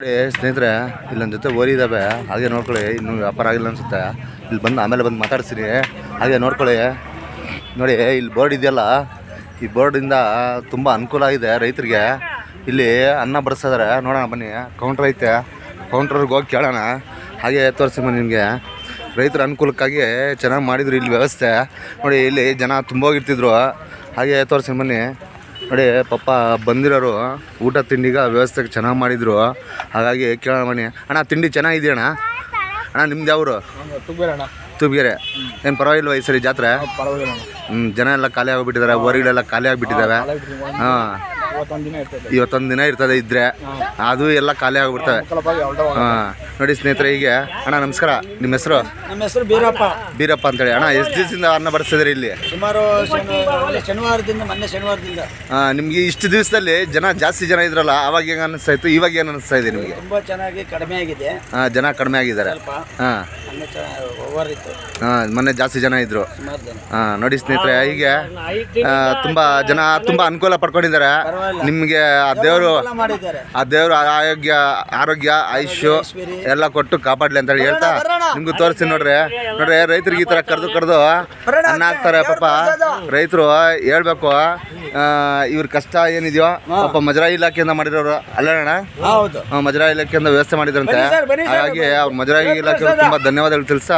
ಸ್ನೇಹಿತರೆ ಇಲ್ಲಿ ನನ್ನ ಜೊತೆ ಓರಿ ಇದ್ದಾವೆ ಹಾಗೆ ನೋಡ್ಕೊಳ್ಳಿ, ಇನ್ನೂ ವ್ಯಾಪಾರ ಆಗಿಲ್ಲ ಅನ್ಸುತ್ತೆ. ಇಲ್ಲಿ ಬಂದು, ಆಮೇಲೆ ಬಂದು ಮಾತಾಡ್ತೀನಿ ಹಾಗೆ ನೋಡ್ಕೊಳ್ಳಿ. ನೋಡಿ, ಇಲ್ಲಿ ಬೋರ್ಡ್ ಇದೆಯಲ್ಲ, ಈ ಬೋರ್ಡಿಂದ ತುಂಬ ಅನುಕೂಲ ಆಗಿದೆ ರೈತರಿಗೆ. ಇಲ್ಲಿ ಅನ್ನ ಬಡಿಸಿದ್ರೆ ನೋಡೋಣ, ಬನ್ನಿ. ಕೌಂಟ್ರ್ ಐತೆ. ಕೌಂಟ್ರಿಗೆ ಹೋಗಿ ಕೇಳೋಣ. ಹಾಗೆ ತೋರಿಸಿ ಬನ್ನಿ ನಿಮಗೆ. ರೈತರ ಅನುಕೂಲಕ್ಕಾಗಿ ಚೆನ್ನಾಗಿ ಮಾಡಿದ್ರು ಇಲ್ಲಿ ವ್ಯವಸ್ಥೆ. ನೋಡಿ, ಇಲ್ಲಿ ಜನ ತುಂಬ ಹೋಗಿರ್ತಿದ್ರು. ಹಾಗೆ ತೋರಿಸಿ ಬನ್ನಿ. ನೋಡಿ ಪಪ್ಪ ಬಂದಿರೋರು ಊಟ ತಿಂಡಿಗೆ ವ್ಯವಸ್ಥೆ ಚೆನ್ನಾಗಿ ಮಾಡಿದ್ರು. ಹಾಗಾಗಿ ಕೇಳೋಣ ಬನ್ನಿ. ಅಣ್ಣ ತಿಂಡಿ ಚೆನ್ನಾಗಿದೆಯಣ್ಣ? ಅಣ್ಣ ನಿಮ್ದು ಯಾವರು? ತುಬ್ಗೆರೆ ಏನು ಪರವಾಗಿಲ್ವ ಈ ಸರಿ ಜಾತ್ರೆ? ಹ್ಞೂ ಜನ ಎಲ್ಲ ಖಾಲಿ ಆಗಿಬಿಟ್ಟಿದ್ದಾರೆ ಹೊರಗಡೆಲ್ಲ ಖಾಲಿ ಆಗಿಬಿಟ್ಟಿದ್ದಾವೆ ಹಾಂ ಇವತ್ತೊಂದು ದಿನ ಇರ್ತದೆ. ಇದ್ರೆ. ಅದು ಎಲ್ಲ ಖಾಲಿ ಆಗಿಬಿಡ್ತವೆ. ಹಾಂ. ನೋಡಿ ಸ್ನೇಹಿತರೆ ಹೀಗೆ. ಅಣ್ಣ ನಮಸ್ಕಾರ. ನಿಮ್ಮ ಹೆಸರು? ನಮ್ಮ ಹೆಸರು ಬೀರಪ್ಪ. ಬೀರಪ್ಪ ಅಂತೇಳಿ. ಅಣ್ಣ ಎಷ್ಟು ದಿವಸದಿಂದ ಅನ್ನ ಬಡಿಸಿದ್ರಿ ಇಲ್ಲಿ? ಸುಮಾರು ಶನಿವಾರ ಶನಿವಾರದಿಂದ ಮೊನ್ನೆ ಶನಿವಾರದಿಂದ. ಆ, ನಿಮ್ಗೆ ಇಷ್ಟು ದಿವಸದಲ್ಲಿ ಜನ ಜಾಸ್ತಿ ಜನ ಇದ್ರಲ್ಲ ಅವಾಗ ಹೆಂಗ ಅನಿಸ್ತಾ ಇತ್ತು ಇವಾಗ ಏನು ಅನಿಸ್ತಾ ಇದೆ ನಿಮಗೆ? ತುಂಬಾ ಚೆನ್ನಾಗಿ ಕಡಿಮೆ ಆಗಿದೆ. ಹಾಂ ಜನ ಕಡಿಮೆ ಆಗಿದ್ದಾರೆ. ಹಾಂ ಮೊನ್ನೆ ಹಾಂ ಜಾಸ್ತಿ ಜನ ಇದ್ರು. ಹಾಂ ನೋಡಿ ಸ್ನೇಹಿತರೆ ಹೀಗೆ ತುಂಬಾ ಜನ ತುಂಬಾ ಅನುಕೂಲ ಪಡ್ಕೊಂಡಿದ್ದಾರೆ. ನಿಮ್ಗೆ ಆ ದೇವರು ಆ ದೇವರು ಆರೋಗ್ಯ ಆರೋಗ್ಯ ಆಯುಷ್ಯು ಎಲ್ಲ ಕೊಟ್ಟು ಕಾಪಾಡ್ಲಿ ಅಂತ ಹೇಳಿ ಹೇಳ್ತಾ ನಿಮ್ಗೆ ತೋರಿಸ್ತೀನಿ ನೋಡ್ರಿ. ನೋಡ್ರಿ ರೈತರಿಗೆ ಈ ತರ ಕರೆದು ಕರೆದು ಅನ್ನ ಹಾಕ್ತಾರೆ ಪಾಪ. ರೈತರು ಹೇಳ್ಬೇಕು ಇವ್ರ ಕಷ್ಟ ಏನಿದೆಯೋ ಪಾಪ ಮಜರಾಯಿ ಇಲಾಖೆಯಿಂದ ಮಾಡಿರೋರು ಅಲ್ಲಣ್ಣ ಹೌದು. ಆ, ಮಜರಾ ಇಲಾಖೆಯಿಂದ ವ್ಯವಸ್ಥೆ ಮಾಡಿದ್ರಂತೆ. ಹಾಗಾಗಿ ಅವ್ರ ಮಜರಾಯಿ ಇಲಾಖೆ ತುಂಬಾ ಧನ್ಯವಾದಗಳು ತಿಳಿಸ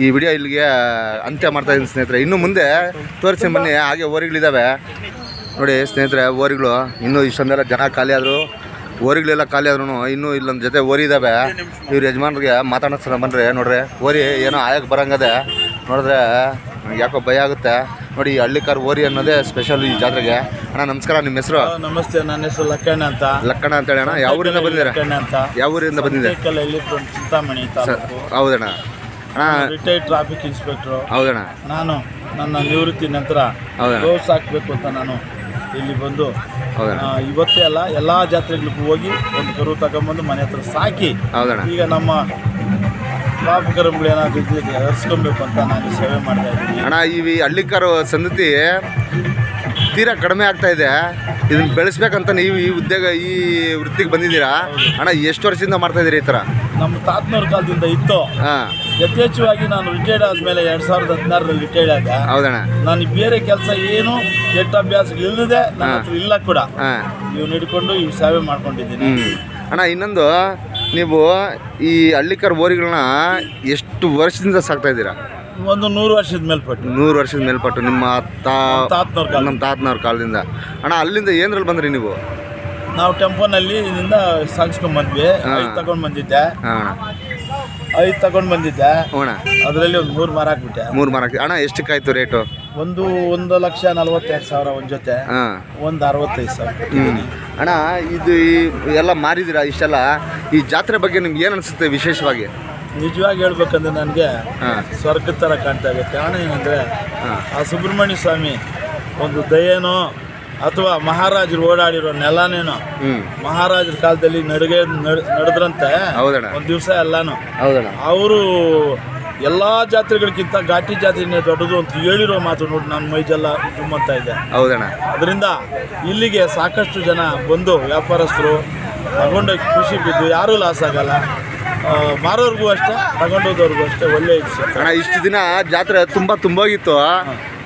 ಈ ವಿಡಿಯೋ ಇಲ್ಲಿಗೆ ಅಂತ್ಯ ಮಾಡ್ತಾ ಇದ್ದೀನಿ ಸ್ನೇಹಿತರೆ. ಇನ್ನು ಮುಂದೆ ತೋರಿಸಿ ಬನ್ನಿ ಹಾಗೆ ಓರಿಗಳಿದ್ದಾವೆ ನೋಡಿ ಸ್ನೇಹಿತರೆ ಓರಿಗಳು ಇನ್ನೂ ಇಷ್ಟೊಂದೆಲ್ಲ ಜನ ಖಾಲಿ ಆದರು. ಓರಿಗಳೆಲ್ಲ ಖಾಲಿ ಆದ್ರೂ ಇನ್ನೂ ಇಲ್ಲೊಂದು ಜೊತೆ ಓರಿ ಇದಾವೆ. ಇವ್ರ ಯಜಮಾನ್ರಿಗೆ ಮಾತಾಡಿಸ್ತಾರ ಬನ್ರಿ ನೋಡ್ರಿ. ಓರಿ ಏನೋ ಆಯಕ್ಕೆ ಬರಂಗದೆ. ನೋಡಿದ್ರೆ ಯಾಕೋ ಭಯ ಆಗುತ್ತೆ. ನೋಡಿ ಈ ಹಳ್ಳಿಕಾರ್ ಓರಿ ಅನ್ನೋದೇ ಸ್ಪೆಷಲ್ ಈ ಜಾತ್ರೆಗೆ. ಅಣ್ಣ ನಮಸ್ಕಾರ ನಿಮ್ಮ ಹೆಸರು? ನಮಸ್ತೆ ನನ್ನ ಹೆಸರು ಲಕ್ಕಣ್ಣ ಅಂತ. ಲಕ್ಕಣ್ಣ ಅಂತ ಹೇಳಿ ಅಣ್ಣ. ಯಾವ ಊರಿಂದ ಬಂದಿದ್ದೀರಾ? ಅಂತ. ಯಾವ ಊರಿಂದ ಬಂದಿದೆ ಚಿಂತಾಮಣಿ ಹೌದಣ್ಣ. ಅಣ್ಣ ರಿಟೈರ್ಡ್ ಟ್ರಾಫಿಕ್ ಇನ್ಸ್ಪೆಕ್ಟರ್ ಹೌದಣ್ಣ. ನಾನು ನನ್ನ ನಿವೃತ್ತಿ ನಂತರ ಹೌದಣ್ಣ. ಸಾಕಬೇಕು ಅಂತ ನಾನು ಇಲ್ಲಿ ಬಂದು ಇವತ್ತೇ ಅಲ್ಲ ಎಲ್ಲ ಜಾತ್ರೆಗಳಿಗೂ ಹೋಗಿ ಒಂದು ಕರು ತಗೊಂಬಂದು ಮನೆ ಹತ್ರ ಸಾಕಿ ಈಗ ನಮ್ಮ ಪಾಪ ಕರುಗಳು ಏನಾದ್ರು ಹರಿಸ್ಕೊಬೇಕು ಅಂತ ನಾನು ಸೇವೆ ಮಾಡ್ತಾ ಇದ್ದೀನಿ. ಅಣ್ಣ ಈ ಹಳ್ಳಿಕಾರು ಸಂದತಿ ತೀರಾ ಕಡಿಮೆ ಆಗ್ತಾ ಇದೆ. ಇದನ್ನ ಬೆಳೆಸ್ಬೇಕಂತ ನೀವು ಈ ಉದ್ಯೋಗ ಈ ವೃತ್ತಿಗೆ ಬಂದಿದ್ದೀರಾ? ಅಣ್ಣ ಎಷ್ಟು ವರ್ಷದಿಂದ ಮಾಡ್ತಾ ಇದ್ದೀರಿ ಈ ಥರ ನಮ್ಮ ತಾತನವ್ರ ಕಾಲದಿಂದ ಇತ್ತು. ಹಾಂ. ಯಥೇಚ್ಛವಾಗಿ ನಾನು ರಿಟೈರ್ಡ್ ಆದಮೇಲೆ ಎರಡು ಸಾವಿರದ ಹದಿನಾರರಲ್ಲಿ ರಿಟೈರ್ಡ್ ಆದ. ಹೌದಣ್ಣ. ನಾನು ಬೇರೆ ಕೆಲಸ ಏನು ಕೆಟ್ಟ ಅಭ್ಯಾಸಗಳಿಲ್ಲದೆ ನನ್ನ ಹತ್ರ ಇಲ್ಲ ಕೂಡ. ಹಾಂ. ಇವ್ನ ಹಿಡ್ಕೊಂಡು ಇವ್ ಸೇವೆ ಮಾಡ್ಕೊಂಡಿದ್ದೀನಿ. ಅಣ್ಣ ಇನ್ನೊಂದು ನೀವು ಈ ಹಳ್ಳಿಕರ್ ಬೋರಿಗಳನ್ನ ಎಷ್ಟು ವರ್ಷದಿಂದ ಸಾಕ್ತಾ ಇದ್ದೀರಾ? ಒಂದು ನೂರು ವರ್ಷದ ಮೇಲ್ಪಟ್ಟು ನೂರು ವರ್ಷದ ಮೇಲ್ಪಟ್ಟು ನಿಮ್ಮ ತಾ ತಾತನವ್ರ ಕಾಲ ನಮ್ಮ ತಾತನವ್ರ ಕಾಲದಿಂದ. ಅಣ್ಣ ಅಲ್ಲಿಂದ ಏನ್ರಲ್ಲಿ ಬಂದ್ರಿ ನೀವು? ನಾವು ಟೆಂಪೋನಲ್ಲಿ ಇಲ್ಲಿಂದ ಸಾಗಿಸ್ಕೊಂಡ್ ಬಂದ್ವಿ. ತಗೊಂಡ್ ಬಂದಿದ್ದೆ. ಹಾಂ ಅಣ್ಣ. ಐದು ತಗೊಂಡ್ ಬಂದಿದ್ದೆ. ಹೋಣ ಅದರಲ್ಲಿ ಒಂದು ಮೂರು ಮರ ಹಾಕ್ಬಿಟ್ಟೆ. ಮೂರು ಮಾರಕ್ಕೆ ಅಣ್ಣ ಎಷ್ಟಕ್ಕಾಯ್ತು ರೇಟು? ಒಂದು ಒಂದು ಲಕ್ಷ ನಲವತ್ತೆರಡು ಸಾವಿರ ಒಂದು ಜೊತೆ. ಹಾಂ. ಒಂದು ಅರವತ್ತೈದು ಸಾವಿರ ಕೊಟ್ಟಿದ್ದೀನಿ. ಅಣ್ಣ ಇದು ಈ ಎಲ್ಲ ಮಾರಿದಿರ ಇಷ್ಟೆಲ್ಲ? ಈ ಜಾತ್ರೆ ಬಗ್ಗೆ ನಿಮ್ಗೆ ಏನು ಅನಿಸುತ್ತೆ ವಿಶೇಷವಾಗಿ? ನಿಜವಾಗಿ ಹೇಳ್ಬೇಕಂದ್ರೆ ನನಗೆ ಹಾಂ. ಸ್ವರ್ಗದ ಥರ ಕಾಣ್ತಾ ಇದೆ ಕಾರಣ ಏನಂದರೆ ಆ ಸುಬ್ರಹ್ಮಣ್ಯ ಸ್ವಾಮಿ ಒಂದು ದಯೇನೋ ಅಥವಾ ಮಹಾರಾಜರು ಓಡಾಡಿರೋ ನೆಲನೇನೋ ಮಹಾರಾಜರ ಕಾಲದಲ್ಲಿ ನಡುಗೆ ನಡ್- ನಡೆದ್ರಂತೆ ಹೌದಣ್ಣ. ಒಂದು ದಿವಸ ಎಲ್ಲಾನು. ಅವರು ಎಲ್ಲ ಜಾತ್ರೆಗಳಿಗಿಂತ ಘಾಟಿ ಜಾತ್ರೆನೇ ದೊಡ್ಡದು ಅಂತ ಹೇಳಿರೋ ಮಾತು ನೋಡಿ ನನ್ನ ಮೈಜೆಲ್ಲ ತುಂಬಂತ ಇದೆ. ಹೌದಣ್ಣ. ಅದರಿಂದ ಇಲ್ಲಿಗೆ ಸಾಕಷ್ಟು ಜನ ಬಂದು ವ್ಯಾಪಾರಸ್ಥರು ತಗೊಂಡೋಗಿ ಖುಷಿ ಬಿದ್ದು ಯಾರೂ ಲಾಸ್ ಆಗಲ್ಲ. ಮಾರೋರ್ಗೂ ಅಷ್ಟೇ ತಗೊಂಡೋದವ್ರಿಗೂ ಅಷ್ಟೇ ಒಳ್ಳೆ ಅಣ್ಣ ಇಷ್ಟು ದಿನ ಜಾತ್ರೆ ತುಂಬ ತುಂಬೋಗಿತ್ತು.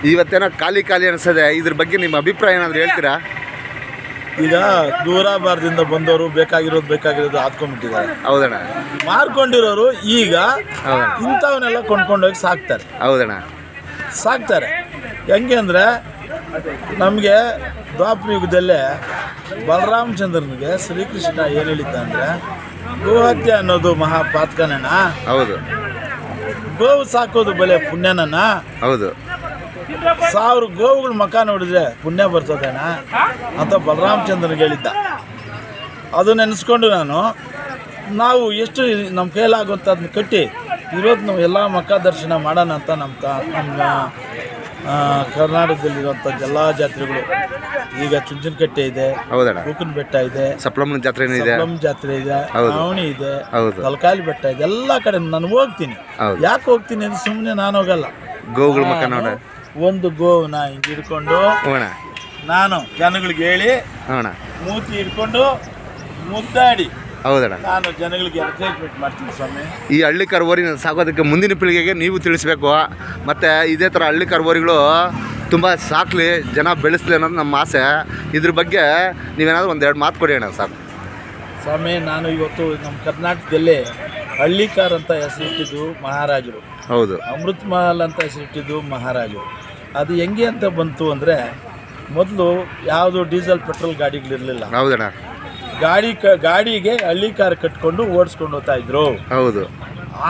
ಇವತ್ತೇನೋ ಖಾಲಿ ಖಾಲಿ ಅನಿಸ್ತದೆ ಇದ್ರ ಬಗ್ಗೆ ನಿಮ್ಮ ಅಭಿಪ್ರಾಯ ಏನಾದರೂ ಹೇಳ್ತೀರಾ? ಈಗ ದೂರ ಬಾರದಿಂದ ಬಂದವರು ಬೇಕಾಗಿರೋದು ಬೇಕಾಗಿರೋದು ಹಾತ್ಕೊಂಡ್ಬಿಟ್ಟಿದ್ದಾರೆ ಹೌದಣ್ಣ. ಮಾರ್ಕೊಂಡಿರೋರು ಈಗ ಇಂಥವನ್ನೆಲ್ಲ ಕೊಂಡ್ಕೊಂಡೋಗಿ ಸಾಕ್ತಾರೆ. ಹೌದಣ್ಣ. ಸಾಕ್ತಾರೆ. ಹೆಂಗೆ ಅಂದರೆ ನಮಗೆ ದ್ವಾಪರ ಯುಗದಲ್ಲೇ ಬಲರಾಮಚಂದ್ರನಿಗೆ ಶ್ರೀಕೃಷ್ಣ ಏನು ಹೇಳಿದ್ದ ಅಂದರೆ ಗೋಹತ್ಯೆ ಅನ್ನೋದು ಮಹಾಪಾತ್ಕನಣ್ಣ ಹೌದು. ಗೋವು ಸಾಕೋದು ಬಲೆ ಪುಣ್ಯನನ್ನ ಹೌದು. ಸಾವಿರ ಗೋವುಗಳ ಮಖ ನೋಡಿದ್ರೆ ಪುಣ್ಯ ಬರ್ತದೇನಾ ಅಂತ ಬಲರಾಮಚಂದ್ರನಿಗೆ ಹೇಳಿದ್ದ. ಅದು ನೆನೆಸ್ಕೊಂಡು ನಾನು ನಾವು ಎಷ್ಟು ನಮ್ಮ ಕೈಲಾಗುವಂಥ ಅದನ್ನ ಕಟ್ಟಿ ಇರೋದು ನಾವು ಎಲ್ಲ ಮಕ್ಕ ದರ್ಶನ ಮಾಡೋಣ ಅಂತ ನಮ್ಮ ತ ನಮ್ಮ ಕರ್ನಾಟಕದಲ್ಲಿರುವಂಥ ಎಲ್ಲ ಜಾತ್ರೆಗಳು. ಈಗ ಚುಂಚನಕಟ್ಟೆ ಇದೆ ಕೂಕನ ಬೆಟ್ಟ ಇದೆ ಸಪ್ಲಮ್ಮನ ಜಾತ್ರೆ ಇದೆ ಜಾತ್ರೆ ಇದೆ. ಅವಣಿ ಇದೆ ತಲಕಾಲಿ ಬೆಟ್ಟ ಇದೆ ಎಲ್ಲ ಕಡೆ ನಾನು ಹೋಗ್ತೀನಿ. ಯಾಕೆ ಹೋಗ್ತೀನಿ ಅಂದ್ರೆ ಸುಮ್ಮನೆ ನಾನು ಹೋಗಲ್ಲ. ಗೋವುಗಳ ಮಕ್ಕ ಒಂದು ಗೋವನ ಹಿಂಗೆ ಹಿಡ್ಕೊಂಡು ನಾನು ಜನಗಳಿಗೆ ಹೇಳಿ ಮೂತಿ ಹಿಡ್ಕೊಂಡು ಮುದ್ದಾಡಿ. ಹೌದಣ್ಣ. ನಾನು ಜನಗಳಿಗೆ ಎಕ್ಸೈಟ್ಮೆಂಟ್ ಮಾಡ್ತೀನಿ ಸ್ವಾಮಿ. ಈ ಹಳ್ಳಿ ಕರ್ವೋರಿನ ಸಾಕೋದಕ್ಕೆ ಮುಂದಿನ ಪೀಳಿಗೆಗೆ ನೀವು ತಿಳಿಸ್ಬೇಕು. ಮತ್ತು ಇದೇ ಥರ ಹಳ್ಳಿ ಕರ್ಬೋರಿಗಳು ತುಂಬ ಸಾಕ್ಲಿ ಜನ ಬೆಳೆಸ್ಲಿ ಅನ್ನೋದು ನಮ್ಮ ಆಸೆ. ಇದ್ರ ಬಗ್ಗೆ ನೀವೇನಾದರೂ ಒಂದೆರಡು ಮಾತು ಕೊಡಿ ಅಣ್ಣ ಸಾಕು. ಸ್ವಾಮಿ ನಾನು ಇವತ್ತು ನಮ್ಮ ಕರ್ನಾಟಕದಲ್ಲಿ ಹಳ್ಳಿಕಾರ್ ಅಂತ ಹೆಸರಿಟ್ಟಿದ್ದು ಮಹಾರಾಜರು. ಹೌದು. ಅಮೃತ್ ಮಹಲ್ ಅಂತ ಹೆಸರಿಟ್ಟಿದ್ದು ಮಹಾರಾಜರು. ಅದು ಹೆಂಗೆ ಅಂತ ಬಂತು ಅಂದರೆ ಮೊದಲು ಯಾವುದು ಡೀಸೆಲ್ ಪೆಟ್ರೋಲ್ ಗಾಡಿಗಳಿರಲಿಲ್ಲ ಹೌದಣ್ಣ. ಗಾಡಿ ಕ ಗಾಡಿಗೆ ಹಳ್ಳಿ ಕಾರ್ ಕಟ್ಕೊಂಡು ಓಡಿಸ್ಕೊಂಡು ಹೋಗ್ತಾ ಇದ್ರು. ಹೌದು.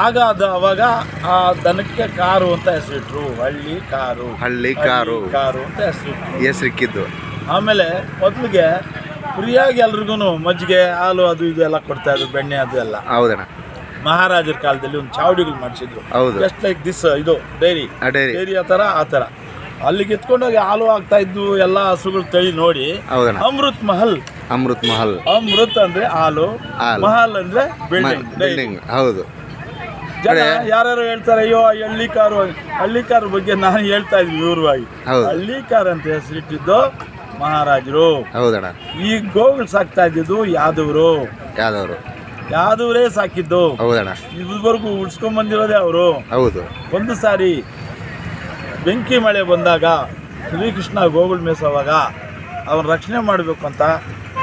ಆಗ ಅದು ಅವಾಗ ಆ ದನಕ್ಕೆ ಕಾರು ಅಂತ ಹೆಸರಿಟ್ರು ಹಳ್ಳಿ ಕಾರು ಹಳ್ಳಿ ಕಾರು ಕಾರು ಅಂತ ಹೆಸರಿಟ್ರು ಹೆಸರಿಕ್ಕಿದ್ದು ಆಮೇಲೆ ಮೊದಲಿಗೆ ಫ್ರೀಯಾಗಿ ಎಲ್ರಿಗೂ ಮಜ್ಜಿಗೆ ಹಾಲು ಅದು ಇದು ಎಲ್ಲ ಕೊಡ್ತಾ ಇದ್ರು ಬೆಣ್ಣೆ ಅದು ಎಲ್ಲ. ಹೌದಣ್ಣ. ಮಹಾರಾಜರ ಕಾಲದಲ್ಲಿ ಒಂದು ಚಾವಡಿಗಳು ಮಾಡಿಸಿದ್ರು. ಹೌದು. ಜಸ್ಟ್ ಲೈಕ್ ದಿಸ್ ಇದು ಡೈರಿ. ಡೈರಿ. ಆ ಥರ ಆ ಥರ. ಅಲ್ಲಿಗೆ ಎತ್ಕೊಂಡೋಗಿ ಹಾಲು ಆಗ್ತಾ ಇದ್ದು ಎಲ್ಲ ಹಸುಗಳು ತಳಿ ನೋಡಿ ಅಮೃತ್ ಮಹಲ್. ಅಮೃತ್ ಮಹಲ್. ಅಮೃತ್ ಅಂದ್ರೆ ಹಾಲು ಹಾಲು. ಮಹಲ್ ಅಂದ್ರೆ ಬಿಲ್ಡಿಂಗ್ ಹೌದು. ಜನ ಯಾರು ಹೇಳ್ತಾರೆ ಅಯ್ಯೋ ಹಳ್ಳಿ ಕಾರು ಹಳ್ಳಿ ಕಾರ್ ಬಗ್ಗೆ ನಾನು ಹೇಳ್ತಾ ಇದ್ದೀನಿ ವಿವರವಾಗಿ. ಹಳ್ಳಿ ಕಾರ್ ಅಂತ ಹೆಸರಿಟ್ಟಿದ್ದು ಮಹಾರಾಜರು. ಹೌದಣ್ಣ. ಈ ಗೋಗಳು ಸಾಕ್ತಾ ಇದ್ದಿದ್ದು ಯಾದವರು. ಯಾವ್ದವರು ಯಾದವರೇ ಸಾಕಿದ್ದು ಹೌದಣ್ಣ. ಇದುವರೆಗೂ ಉಳ್ಸ್ಕೊಂಡ್ಬಂದಿರೋದೆ ಅವರು. ಹೌದು. ಒಂದು ಸಾರಿ ಬೆಂಕಿ ಮಳೆ ಬಂದಾಗ ಶ್ರೀಕೃಷ್ಣ ಗೋಗುಳ್ ಮೇಸೋವಾಗ ಅವನ ರಕ್ಷಣೆ ಮಾಡಬೇಕು ಅಂತ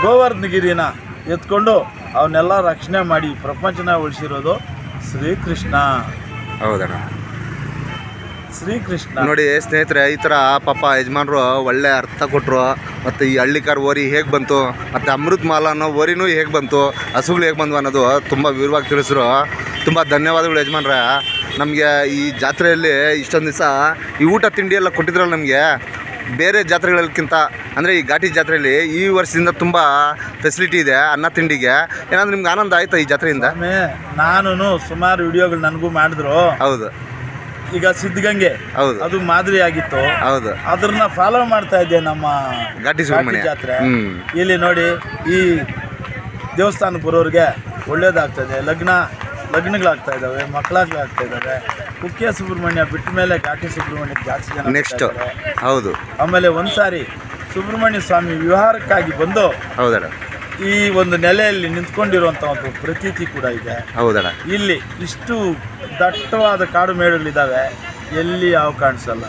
ಗೋವರ್ಧನಗಿರಿನ ಎತ್ಕೊಂಡು ಅವನ್ನೆಲ್ಲ ರಕ್ಷಣೆ ಮಾಡಿ ಪ್ರಪಂಚನ ಉಳಿಸಿರೋದು ಶ್ರೀಕೃಷ್ಣ. ಹೌದಣ್ಣ. ಶ್ರೀಕೃಷ್ಣ. ನೋಡಿ ಸ್ನೇಹಿತರೆ ಈ ಥರ ಪಾಪ ಯಜಮಾನ್ರು ಒಳ್ಳೆ ಅರ್ಥ ಕೊಟ್ಟರು ಮತ್ತು ಈ ಹಳ್ಳಿಕಾರ್ ಓರಿ ಹೇಗೆ ಬಂತು? ಮತ್ತು ಅಮೃತ್ ಮಾಲ ಅನ್ನೋ ಓರಿನೂ ಹೇಗೆ ಬಂತು? ಹಸುಗಳು ಹೇಗೆ ಬಂದ್ವು ಅನ್ನೋದು ತುಂಬ ವಿವರವಾಗಿ ತಿಳಿಸಿದ್ರು ತುಂಬ ಧನ್ಯವಾದಗಳು ಯಜಮಾನ್ರ. ನಮಗೆ ಈ ಜಾತ್ರೆಯಲ್ಲಿ ಇಷ್ಟೊಂದು ದಿವಸ ಈ ಊಟ ತಿಂಡಿ ಎಲ್ಲ ಕೊಟ್ಟಿದ್ರಲ್ಲ ನಮಗೆ? ಬೇರೆ ಜಾತ್ರೆಗಳಕ್ಕಿಂತ ಅಂದರೆ ಈ ಘಾಟಿ ಜಾತ್ರೆಯಲ್ಲಿ ಈ ವರ್ಷದಿಂದ ತುಂಬ ಫೆಸಿಲಿಟಿ ಇದೆ ಅನ್ನ ತಿಂಡಿಗೆ. ಏನಾದರೂ ನಿಮ್ಗೆ ಆನಂದ ಆಯ್ತಾ ಈ ಜಾತ್ರೆಯಿಂದ? ನಾನು ಸುಮಾರು ವಿಡಿಯೋಗಳು ನನಗೂ ಮಾಡಿದ್ರು. ಹೌದು. ಈಗ ಸಿದ್ಧಗಂಗೆ. ಹೌದು. ಅದು ಮಾದರಿ ಆಗಿತ್ತು ಹೌದು. ಅದನ್ನ ಫಾಲೋ ಮಾಡ್ತಾ ಇದ್ದೆ ನಮ್ಮ ಘಾಟಿ ಸುಬ್ರಹ್ಮಣ್ಯ. ಜಾತ್ರೆ. ಇಲ್ಲಿ ನೋಡಿ ಈ ದೇವಸ್ಥಾನ ಬರೋರಿಗೆ ಒಳ್ಳೇದಾಗ್ತದೆ. ಲಗ್ನ ಲಗ್ನಗಳಾಗ್ತಾ ಇದ್ದಾವೆ ಮಕ್ಕಳಾಗ್ಲಾಗ್ತಾ ಇದ್ದಾವೆ. ಕುಕ್ಕೆ ಸುಬ್ರಹ್ಮಣ್ಯ ಬಿಟ್ಟ ಮೇಲೆ ಘಾಟಿ ಸುಬ್ರಹ್ಮಣ್ಯ ಜಾಸ್ತಿ ಜನ ನೆಕ್ಸ್ಟ್ ಬರ್ತಾ ಇದ್ದಾರೆ. ಹೌದು. ಆಮೇಲೆ ಒಂದ್ಸಾರಿ ಸುಬ್ರಹ್ಮಣ್ಯ ಸ್ವಾಮಿ ವಿವಾಹಕ್ಕಾಗಿ ಬಂದು ಹೌದಣ್ಣ. ಈ ಒಂದು ನೆಲೆಯಲ್ಲಿ ನಿಂತ್ಕೊಂಡಿರುವಂಥ ಒಂದು ಪ್ರತೀತಿ ಕೂಡ ಇದೆ. ಹೌದಣ್ಣ. ಇಲ್ಲಿ ಇಷ್ಟು ದಟ್ಟವಾದ ಕಾಡು ಮೇಡುಗಳಿದ್ದಾವೆ ಎಲ್ಲಿ ಯಾವ ಕಾಣಿಸಲ್ಲ.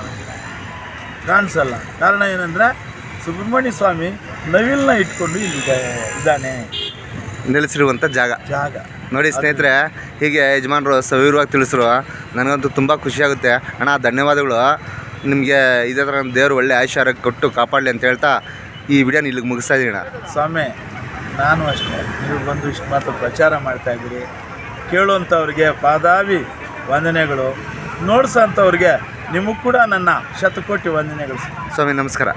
ಕಾಣಿಸಲ್ಲ. ಕಾರಣ ಏನಂದರೆ ಸುಬ್ರಹ್ಮಣ್ಯ ಸ್ವಾಮಿ ನವಿಲ್ನ ಇಟ್ಕೊಂಡು ಇಲ್ಲಿ ಇದ್ದಾನೆ. ನೆಲೆಸಿರುವಂಥ ಜಾಗ. ಜಾಗ. ನೋಡಿ ಸ್ನೇಹಿತರೆ ಹೀಗೆ ಯಜಮಾನರು ಸವಿರವಾಗಿ ತಿಳಿಸ್ರು ನನಗಂತೂ ತುಂಬ ಖುಷಿಯಾಗುತ್ತೆ ಅಣ್ಣ ಧನ್ಯವಾದಗಳು. ನಿಮಗೆ ಇದೇ ಥರ ದೇವರು ಒಳ್ಳೆ ಆಯುಷ್ಯ ಕೊಟ್ಟು ಕಾಪಾಡಲಿ ಅಂತ ಹೇಳ್ತಾ ಈ ವಿಡಿಯೋನ ಇಲ್ಲಿಗೆ ಮುಗಿಸ್ತಾ ಇದ್ದೀನಿ ಅಣ್ಣ. ಸ್ವಾಮಿ ನಾನು ಅಷ್ಟೇ. ನೀವು ಬಂದು ಇಷ್ಟು ಮಾತ್ರ ಪ್ರಚಾರ ಮಾಡ್ತಾ ಇದ್ದೀರಿ. ಕೇಳುವಂಥವ್ರಿಗೆ ಪಾದಾವಿ ವಂದನೆಗಳು. ನೋಡ್ಸೋಂಥವ್ರಿಗೆ ನಿಮಗೂ ಕೂಡ ನನ್ನ ಶತಕೋಟಿ ವಂದನೆಗಳು. ಸ್ವಾಮಿ, ನಮಸ್ಕಾರ.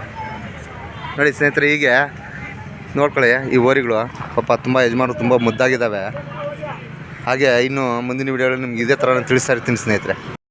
ನೋಡಿ ಸ್ನೇಹಿತರೆ, ಹೀಗೆ ನೋಡ್ಕೊಳ್ಳಿ, ಈ ಓರಿಗಳು ಪಾಪ ತುಂಬ ಯಜಮಾನರು ತುಂಬ ಮುದ್ದಾಗಿದ್ದಾವೆ. ಹಾಗೆ ಇನ್ನು ಮುಂದಿನ ವಿಡಿಯೋಗಳು ನಿಮ್ಗೆ ಇದೇ ಥರ ತಿಳಿಸ್ತಾ ಇರ್ತೀನಿ ಸ್ನೇಹಿತರೆ.